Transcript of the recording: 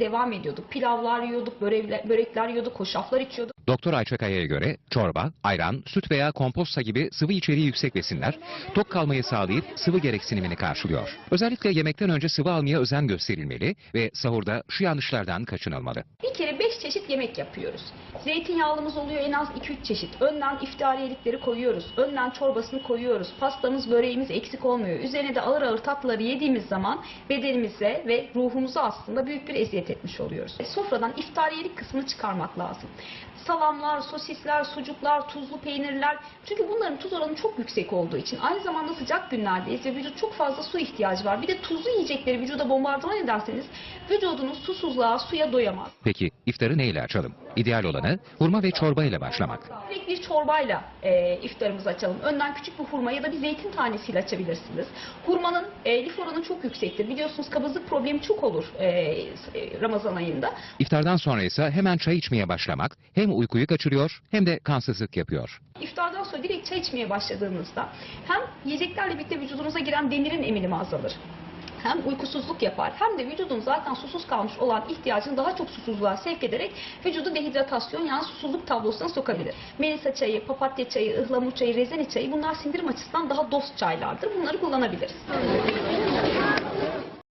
devam ediyorduk. Pilavlar yiyorduk, börekler, börekler yiyorduk, hoşaflar içiyorduk. Doktor Ayça Kaya'ya göre çorba, ayran, süt veya komposta gibi sıvı içeriği yüksek besinler tok kalmayı sağlayıp sıvı gereksinimini karşılıyor. Özellikle yemekten önce sıvı almaya özen gösterilmeli ve sahurda şu yanlışlardan kaçınılmalı. Bir kere 5 çeşit yemek yapıyoruz. Zeytinyağlımız oluyor en az 2-3 çeşit. Önden iftariyelikleri koyuyoruz. Önden çorbasını koyuyoruz. Pastamız, böreğimiz eksik olmuyor. Üzerine de ağır ağır tatlıları yediğimiz zaman bedenimize ve ruhumuza aslında büyük bir eziyet etmiş oluyoruz. E, Sofradan iftariyelik kısmını çıkarmak lazım. Salamlar, sosisler, sucuklar, tuzlu peynirler. Çünkü bunların tuz oranı çok yüksek olduğu için aynı zamanda sıcak günlerdeyiz ve vücut çok fazla su ihtiyacı var. Bir de tuzlu yiyecekleri vücuda bombardıman ederseniz vücudunuz susuzluğa, suya doyamaz. Peki iftarı neyle açalım? İdeal olanı hurma ve çorba ile başlamak. Direkt bir çorbayla e, iftarımızı açalım. Önden küçük bir hurma ya da bir zeytin tanesiyle açabilirsiniz. Hurmanın e, lif oranı çok yüksektir. Biliyorsunuz kabızlık problemi çok olur e, e, Ramazan ayında. İftardan sonra ise hemen çay içmeye başlamak hem uykuyu kaçırıyor hem de kansızlık yapıyor. İftardan sonra direkt çay içmeye başladığınızda hem yiyeceklerle birlikte vücudunuza giren demirin emilimi azalır. Hem uykusuzluk yapar hem de vücudun zaten susuz kalmış olan ihtiyacını daha çok susuzluğa sevk ederek vücudu dehidratasyon yani susuzluk tablosuna sokabilir. Melisa çayı, papatya çayı, ıhlamur çayı, rezene çayı bunlar sindirim açısından daha dost çaylardır. Bunları kullanabiliriz.